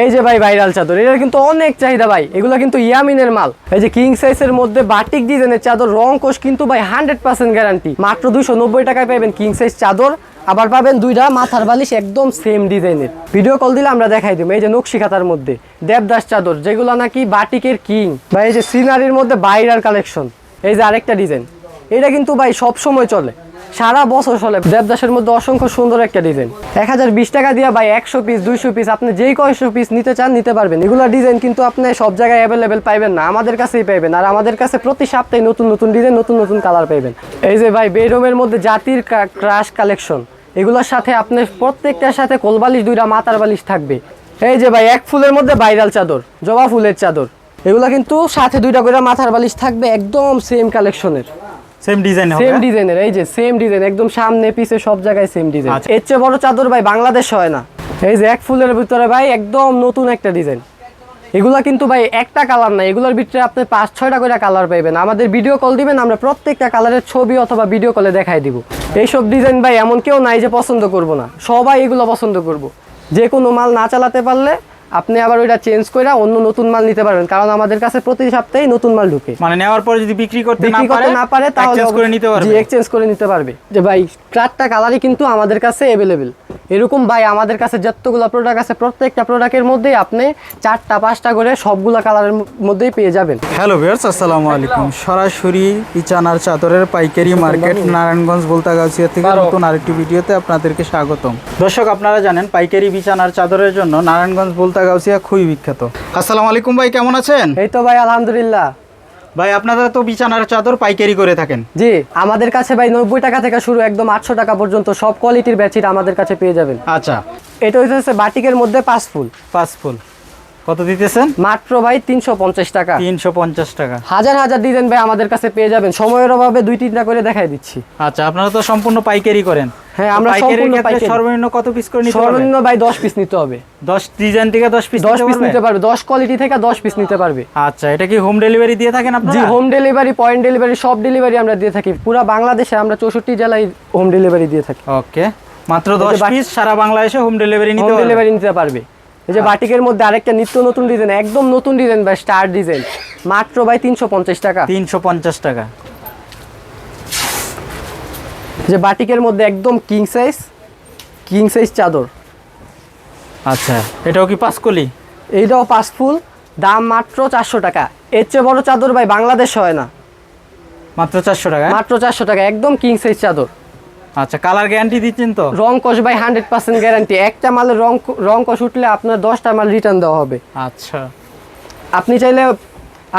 এই যে ভাই ভাইরাল চাদর, এটার কিন্তু অনেক চাহিদা ভাই, এগুলো কিন্তু ইয়ামিনের মাল। এই যে কিং সাইজের মধ্যে বাটিক ডিজাইনের চাদর, রং কোষ কিন্তু ভাই হান্ড্রেড পার্সেন্ট গ্যারান্টি মাত্র দুইশো নব্বই টাকায় পাবেন কিং সাইজ চাদর, আবার পাবেন দুইটা মাথার বালিশ একদম সেম ডিজাইনের ভিডিও কল দিলে আমরা দেখাই দেবো, এই যে নকশি খাতার মধ্যে, দেবদাস চাদর, যেগুলো নাকি বাটিকের কিং বা এই যে সিনারির মধ্যে বাইরার কালেকশন এই যে আরেকটা ডিজাইন এটা কিন্তু ভাই সব সময় চলে। সারা বছর চলে। দেবদাসের মধ্যে অসংখ্য সুন্দর একটা ডিজাইন এক হাজার বিশ টাকা দিয়ে ভাই একশো পিস দুইশো পিস আপনি যেই কয়শো পিস নিতে চান নিতে পারবেন। এগুলো ডিজাইন কিন্তু আপনি সব জায়গায় অ্যাভেলেবেল পাইবেন না, আমাদের কাছেই পাইবেন। আর আমাদের কাছে প্রতি সপ্তাহে নতুন নতুন ডিজাইন নতুন নতুন কালার পাইবেন। এই যে ভাই, বেডরুমের মধ্যে জাতির ক্রাশ কালেকশন এগুলোর সাথে আপনার প্রত্যেকটার সাথে কোলবালিশ দুইটা মাথার বালিশ থাকবে। এই যে ভাই, এক ফুলের মধ্যে বাইরাল চাদর, জবা ফুলের চাদর। এগুলো কিন্তু সাথে দুইটা করে মাথার বালিশ থাকবে, একদম সেম কালেকশনের সেম ডিজাইন হবে সেম ডিজাইনের এই যে সেম ডিজাইন একদম সামনে পিছে সব জায়গায় সেম ডিজাইন আচ্ছা। এর চেয়ে বড় চাদর ভাই বাংলাদেশ হয় না। এই যে এক ফুলের ভিতরে ভাই একদম নতুন একটা ডিজাইন এগুলা কিন্তু ভাই একটা কালার না এগুলোর ভিতরে আপনি পাঁচ ছয়টা করে কালার পাইবেন। আমাদের ভিডিও কল দিবেন আমরা প্রত্যেকটা কালারের ছবি অথবা ভিডিও কলে দেখাই দিব। এইসব ডিজাইন ভাই এমন কেউ নাই যে পছন্দ করব না। সবাই এগুলো পছন্দ করব। যে কোনো মাল না চালাতে পারলে আপনি আবার ওইটা চেঞ্জ করে অন্য নতুন মাল নিতে পারবেন কারণ আমাদের কাছে প্রতি সপ্তাহে নতুন মাল ঢুকে। মানে নেওয়ার পরে যদি বিক্রি করতে না পারে না পারে তাহলে এক্সচেঞ্জ করে নিতে পারবে। জি এক্সচেঞ্জ করে নিতে পারবে। যে ভাই চারটা কালারই কিন্তু আমাদের কাছে অ্যাভেলেবেল এরকম ভাই আমাদের কাছে যতগুলো প্রোডাক্ট আছে প্রত্যেকটা প্রোডাক্টের মধ্যেই আপনি চারটা পাঁচটা করে সবগুলা কালারের মধ্যেই পেয়ে যাবেন। হ্যালো ভিউয়ার্স আসসালামু আলাইকুম। সরাসরি ইচানার চাদরের পাইকারি মার্কেট নারায়ণগঞ্জ বলতাগাছিয়া থেকে নতুন আরেকটি ভিডিওতে আপনাদেরকে স্বাগতম। দর্শক আপনারা জানেন পাইকারি বিছানার চাদরের জন্য নারায়ণগঞ্জ বলতাগাছিয়া খুবই বিখ্যাত। আসসালামু আলাইকুম ভাই কেমন আছেন? এই তো ভাই আলহামদুলিল্লাহ। ভাই আপনারা তো বিছানার চাদর পাইকারি করে থাকেন। জি আমাদের কাছে ভাই নব্বই টাকা থেকে শুরু একদম আটশো টাকা পর্যন্ত সব কোয়ালিটির বেডশিট আমাদের কাছে পেয়ে যাবেন। আচ্ছা। এটা হচ্ছে বাটিকের মধ্যে পাঁচ ফুল। পাঁচ ফুল। কত দিতেছেন? মাত্র ভাই তিনশো পঞ্চাশ টাকা। তিনশো পঞ্চাশ টাকা। হাজার হাজার ডিজাইন ভাই আমাদের কাছে পেয়ে যাবেন। সময়ের অভাবে দুই তিনটা করে দেখাই দিচ্ছি। আচ্ছা আপনারা তো সম্পূর্ণ পাইকারি করেন। হ্যাঁ, আমরা সম্পূর্ণ পাইকারি। সর্বনিম্ন কত পিস করে নিতে সর্বনিম্ন ভাই দশ পিস নিতে হবে। দশ ডিজাইন থেকে দশ পিস দশ পিস নিতে পারবে। দশ কোয়ালিটি থেকে দশ পিস নিতে পারবে। আচ্ছা এটা কি হোম ডেলিভারি দিয়ে থাকেন জি হোম ডেলিভারি পয়েন্ট ডেলিভারি সব ডেলিভারি আমরা দিয়ে থাকি। পুরো বাংলাদেশে আমরা চৌষট্টি জেলায় হোম ডেলিভারি দিয়ে থাকি। ওকে মাত্র এই যে দশ বাট- পিস সারা বাংলাদেশে হোম ডেলিভারি হোম নিতে পারবেন ডেলিভারি নিতে পারবে। এই যে বাটিকের মধ্যে আরেকটা নিত্য নতুন ডিজাইন একদম নতুন ডিজাইন ভাই স্টার ডিজাইন মাত্র ভাই তিনশো পঞ্চাশ টাকা। তিনশো পঞ্চাশ টাকা। যে বাটিকের মধ্যে একদম কিং সাইজ কিং সাইজ চাদর। আচ্ছা এটাও কি পাঁচকলি? এইটাও পাঁচ ফুল দাম মাত্র চারশো টাকা। এর চেয়ে বড় চাদর ভাই বাংলাদেশ হয় না। মাত্র চারশো টাকা? মাত্র চারশো টাকা একদম কিং সাইজ চাদর। আচ্ছা কালার গ্যারান্টি দিচ্ছেন তো? রং কষ ভাই হান্ড্রেড পার্সেন্ট গ্যারান্টি একটা মালের রং রং কষ উঠলে আপনার দশটা মাল রিটার্ন দেওয়া হবে। আচ্ছা। আপনি চাইলে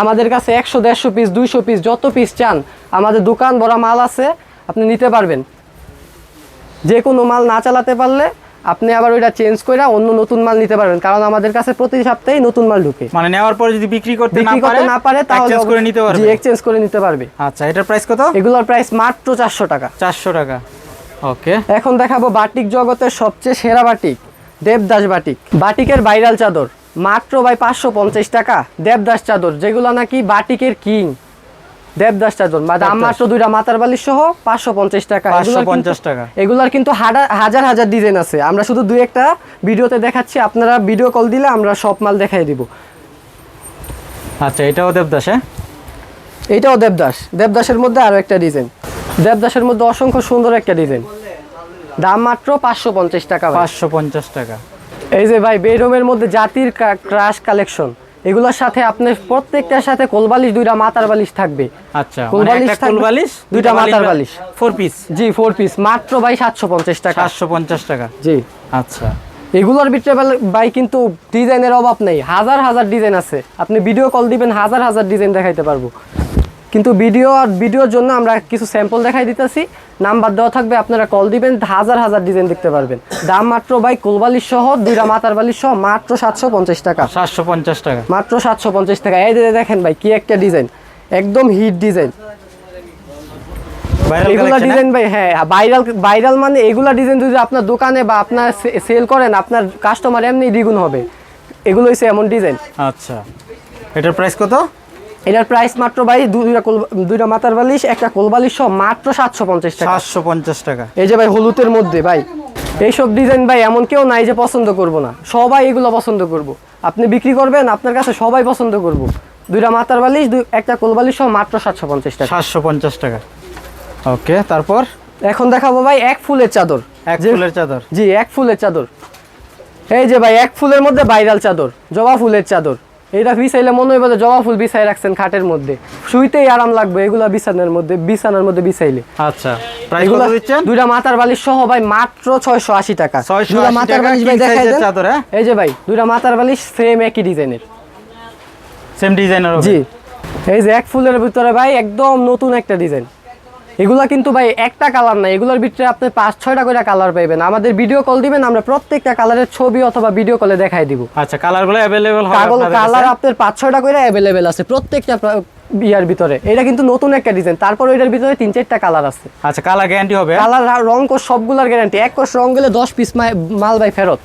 আমাদের কাছে একশো দেড়শো পিস দুইশো পিস যত পিস চান আমাদের দোকান বড় মাল আছে আপনি নিতে পারবেন। যে কোনো মাল না চালাতে পারলে আপনি আবার ওইটা চেঞ্জ করে অন্য নতুন মাল নিতে পারবেন কারণ আমাদের কাছে প্রতি সপ্তাহে নতুন মাল ঢুকে। মানে নেওয়ার পরে যদি বিক্রি করতে না বিক্রি পারে করতে না পারে তাহলে exchange করে নিতে জি পারবে এক্সচেঞ্জ করে নিতে পারবে। আচ্ছা এটার প্রাইস কত? এগুলোর প্রাইস মাত্র চারশো টাকা। চারশো টাকা। ওকে এখন দেখাবো বাটিক জগতের সবচেয়ে সেরা বাটিক দেবদাস বাটিক। বাটিকের ভাইরাল চাদর মাত্র ভাই পাঁচশো পঞ্চাশ টাকা দেবদাস চাদর যেগুলো নাকি বাটিকের কিং দেবদাস চাদর বা দাম। মাত্র দুইটা মাতার বালিশ সহ পাঁচশো পঞ্চাশ টাকা। পাঁচশো পঞ্চাশ টাকা। এগুলার কিন্তু হাজার হাজার ডিজাইন আছে। আমরা শুধু দুই একটা ভিডিওতে দেখাচ্ছি। আপনারা ভিডিও কল দিলে আমরা সব মাল দেখাই দিব। আচ্ছা এটাও দেবদাস হ্যাঁ? এইটাও দেবদাস। দেবদাসের মধ্যে আরও একটা ডিজাইন দেবদাসের মধ্যে অসংখ্য সুন্দর একটা ডিজাইন দাম মাত্র পাঁচশো পঞ্চাশ টাকা পাঁচশো পঞ্চাশ টাকা। এই যে ভাই বেডরুমের মধ্যে জাতির ক্রাশ কালেকশন এগুলোর সাথে আপনার প্রত্যেকটার সাথে কোলবালিশ দুইটা মাথার বালিশ থাকবে। আচ্ছা কোলবালিশ মানে বালিশ একটা থাকবে, কোল বালিশ দুইটা মাথার বালিশ। ফোর পিস জি ফোর পিস মাত্র ভাই সাতশো পঞ্চাশ টাকা। সাতশো পঞ্চাশ টাকা। জি। আচ্ছা। এগুলোর ভিতরে ভাই কিন্তু ডিজাইনের অভাব নেই হাজার হাজার ডিজাইন আছে। আপনি ভিডিও কল দিবেন হাজার হাজার ডিজাইন দেখাইতে পারব। কিন্তু ভিডিও আর ভিডিওর জন্য আমরা কিছু স্যাম্পল দেখাই দিতেছি। নাম্বার দেওয়া থাকবে আপনারা কল দিবেন হাজার হাজার ডিজাইন দেখতে পারবেন। দাম মাত্র ভাই কোলবালিশ সহ দুইটা মাথার বালিশ সহ মাত্র সাতশো পঞ্চাশ টাকা। সাতশো পঞ্চাশ টাকা। মাত্র সাতশো পঞ্চাশ টাকা। এই দেখেন ভাই কি একটা ডিজাইন একদম হিট ডিজাইন এগুলা ডিজাইন ভাই হ্যাঁ ভাইরাল ভাইরাল মানে এগুলা ডিজাইন যদি আপনার দোকানে বা আপনার সেল করেন আপনার কাস্টমার এমনি দ্বিগুণ হবে। এগুলো হচ্ছে এমন ডিজাইন আচ্ছা। এটার প্রাইস কত? এটার প্রাইস মাত্র ভাই দুইটা কোল দুইটা মাথার বালিশ একটা কোল বালিশ সহ মাত্র সাতশো পঞ্চাশ টাকা। সাতশো পঞ্চাশ টাকা। এই যে ভাই হলুদের মধ্যে ভাই এইসব ডিজাইন ভাই এমন কেউ নাই যে পছন্দ করব না। সবাই এগুলো পছন্দ করব। আপনি বিক্রি করবেন আপনার কাছে সবাই পছন্দ করব। দুইটা মাথার বালিশ দুই একটা কোল বালিশ সহ মাত্র সাতশো পঞ্চাশ টাকা। সাতশো পঞ্চাশ টাকা। ওকে তারপর? এখন দেখাবো ভাই এক ফুলের চাদর। এক ফুলের চাদর। জি এক ফুলের চাদর। এই যে ভাই এক ফুলের মধ্যে বাইরাল চাদর জবা ফুলের চাদর। এটা বিছাইলে মনে হইব যে জবা ফুল বিছাই রাখছেন খাটের মধ্যে। শুইতেই আরাম লাগবে এগুলা বিছানার মধ্যে বিছানার মধ্যে বিছাইলে। আচ্ছা প্রাইস কত দিচ্ছেন? দুইটা মাথার বালিশ সহ ভাই মাত্র ছয়শো আশি টাকা। 680 দুইটা মাথার বালিশ ভাই দেখাই দেন। চাদর, হ্যাঁ? এই যে ভাই দুইটা মাথার বালিশ সেম একই ডিজাইনের সেম ডিজাইনের জি। এই যে এক ফুলের ভিতরে ভাই একদম নতুন একটা ডিজাইন এগুলা কিন্তু ভাই একটা কালার না এগুলোর ভিতরে আপনি পাঁচ ছয়টা করে কালার পাইবেন। আমাদের ভিডিও কল দিবেন আমরা প্রত্যেকটা কালারের ছবি অথবা ভিডিও কলে দেখাই দিব। আচ্ছা কালারগুলো অ্যাভেলেবল কালার আপনার পাঁচ ছয়টা করে অ্যাভেলেবেল আছে প্রত্যেকটা প্রা- ইয়ার ভিতরে। এটা কিন্তু নতুন একটা ডিজাইন তারপর এটার ভিতরে তিন চারটা কালার আছে। আচ্ছা কালার গ্যারান্টি হবে? কালার রং কোষ সবগুলার গ্যারান্টি এক কোষ রং গেলে দশ পিস মাল ভাই ফেরত।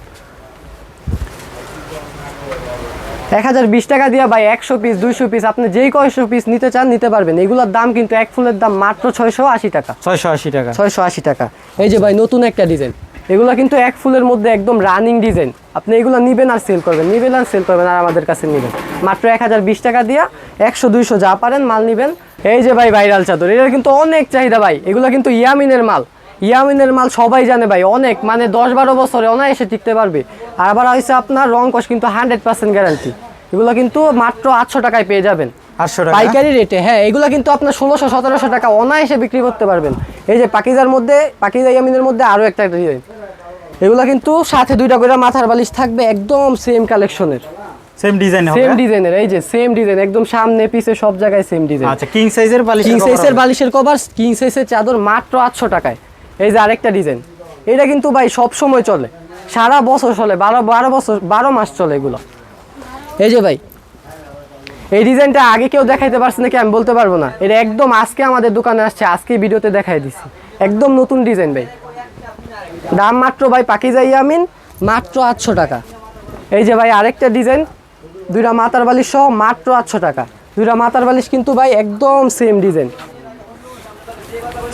এক হাজার বিশ টাকা দিয়ে ভাই একশো পিস দুইশো পিস আপনি যেই কয়শো পিস নিতে চান নিতে পারবেন। এগুলোর দাম কিন্তু এক ফুলের দাম মাত্র ছয়শো আশি টাকা। ছয়শো আশি টাকা। ছয়শো আশি টাকা। এই যে ভাই নতুন একটা ডিজাইন। এগুলো কিন্তু এক ফুলের মধ্যে একদম রানিং ডিজাইন আপনি এগুলো নিবেন আর সেল করবেন নিবেন আর সেল করবেন আর আমাদের কাছে নেবেন। মাত্র এক হাজার বিশ টাকা দিয়া একশো দুইশো যা পারেন মাল নিবেন। এই যে ভাই ভাইরাল চাদর এটার কিন্তু অনেক চাহিদা ভাই। এগুলো কিন্তু ইয়ামিনের মাল। ইয়ামিনের মাল সবাই জানে ভাই অনেক মানে দশ বারো বছরে অনায়াসে টিকতে পারবে। আর আবার হয়েছে আপনার রং কষ কিন্তু হান্ড্রেড পার্সেন্ট গ্যারান্টি এগুলো কিন্তু মাত্র আটশো টাকায় পেয়ে যাবেন। আটশো টাকা? পাইকারি রেটে হ্যাঁ এগুলো কিন্তু আপনার ষোলোশো সতেরোশো টাকা অনায়াসে বিক্রি করতে পারবেন। এই যে পাকিজার মধ্যে পাকিজা ইয়ামিনের মধ্যে আরও একটা ডিজাইন এগুলো কিন্তু সাথে দুইটা করে মাথার বালিশ থাকবে একদম সেম কালেকশনের সেম ডিজাইন হবে? সেম ডিজাইনের এই যে সেম ডিজাইন একদম সামনে পিছে সব জায়গায় সেম ডিজাইন আচ্ছা কিং সাইজের বালিশ কিং সাইজের বালিশের কভার কিং সাইজের চাদর মাত্র আটশো টাকায়। এই যে আরেকটা ডিজাইন। এটা কিন্তু ভাই সব সময় চলে। সারা বছর চলে, বারো বারো বছর, বারো মাস চলে এগুলো। এই যে ভাই, এই ডিজাইনটা আগে কেউ দেখাইতে পারছে নাকি আমি বলতে পারব না। এটা একদম আজকে আমাদের দোকানে আসছে, আজকে ভিডিওতে দেখাই দিছি। একদম নতুন ডিজাইন ভাই। দাম মাত্র ভাই পাকিজা ইয়ামিন মাত্র আটশো টাকা। এই যে ভাই আরেকটা ডিজাইন, দুইটা মাতার বালিশ সহ মাত্র আটশো টাকা। দুইটা মাতার বালিশ কিন্তু ভাই একদম সেম ডিজাইন।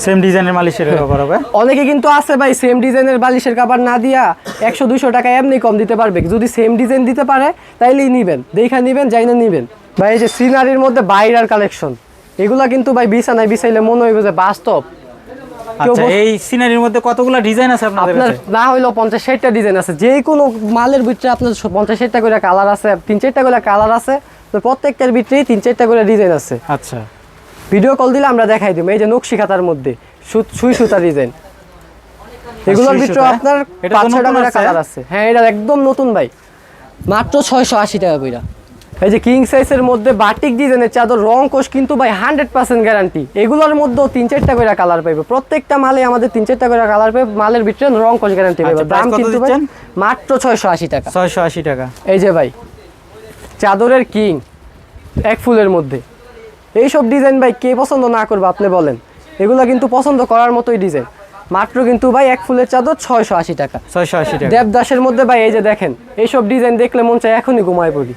সেম ডিজাইনের মালিশের হ্যাঁ। কভার হবে। অনেকে কিন্তু আছে ভাই সেম ডিজাইনের বালিশের কাবার না দিয়া একশো দুইশো টাকা এমনি কম দিতে পারবে। যদি সেম ডিজাইন দিতে পারে তাইলেই নিবেন। দেখা নিবেন যাই না নিবেন। ভাই এই যে সিনারির মধ্যে বাইরার কালেকশন এগুলা কিন্তু ভাই বিছানায় বিছাইলে মনে হইবে যে বাস্তব। আচ্ছা এই সিনারির মধ্যে কতগুলো ডিজাইন আছে আপনাদের আপনার না হইলেও পঞ্চাশ ষাটটা ডিজাইন আছে। যে কোনো মালের ভিতরে আপনার স- পঞ্চাশ ষাটটা করে কালার আছে তিন চারটা করে কালার আছে তো প্রত্যেকটার ভিতরেই তিন চারটা করে ডিজাইন আছে। আচ্ছা। ভিডিও কল দিলে আমরা দেখাই দিব। এই যে নকশি খাতার মধ্যে সুই সুতা ডিজাইন। এগুলোর ভিতরে আপনার পাঁচ করে আছে? কালার আছে। হ্যাঁ এটা একদম নতুন ভাই। মাত্র ছয়শো আশি টাকা কইরা। এই যে কিং সাইজের মধ্যে বাটিক ডিজাইনের চাদর রং কোষ কিন্তু ভাই হান্ড্রেড পার্সেন্ট গ্যারান্টি এগুলোর মধ্যেও তিন চারটা করে কালার পাইবে। প্রত্যেকটা মালে আমাদের তিন চারটা করে কালার পাইবে মালের ভিতরে রং কোষ গ্যারান্টি পাইবে। আচ্ছা, দাম কিন্তু ভাই? মাত্র ছয়শো আশি টাকা। ছয়শো আশি টাকা। এই যে ভাই চাদরের কিং এক ফুলের মধ্যে। এইসব ডিজাইন ভাই কে পছন্দ না করবে আপনি বলেন। এগুলো কিন্তু পছন্দ করার মতোই ডিজাইন মাত্র কিন্তু ভাই এক ফুলের চাদর ছয়শো আশি টাকা। ছয়শো আশি টাকা। দেবদাসের মধ্যে ভাই এই যে দেখেন এইসব ডিজাইন দেখলে মন চায় এখনই ঘুমায় পড়ি।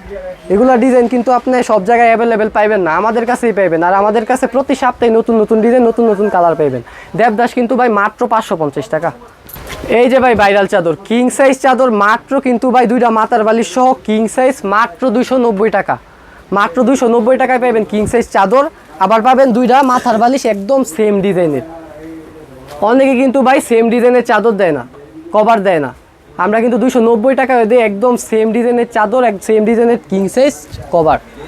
এগুলো ডিজাইন কিন্তু আপনি সব জায়গায় অ্যাভেলেবেল পাইবেন না আমাদের কাছেই পাইবেন। আর আমাদের কাছে প্রতি সপ্তাহে নতুন নতুন ডিজাইন নতুন নতুন কালার পাইবেন। দেবদাস কিন্তু ভাই মাত্র পাঁচশো পঞ্চাশ টাকা। এই যে ভাই ভাইরাল চাদর কিং সাইজ চাদর মাত্র কিন্তু ভাই দুইটা মাথার বালিশ সহ কিং সাইজ মাত্র দুইশো নব্বই টাকা। মাত্র দুইশো নব্বই টাকায় পাবেন কিং সাইজ চাদর। আবার পাবেন দুইটা মাথার বালিশ একদম সেম ডিজাইনের অনেকে কিন্তু ভাই সেম ডিজাইনের চাদর দেয় না কভার দেয় না। আমরা কিন্তু দুইশো নব্বই টাকায় দিই একদম সেম ডিজাইনের চাদর, এক সেম ডিজাইনের কিং সাইজ কভার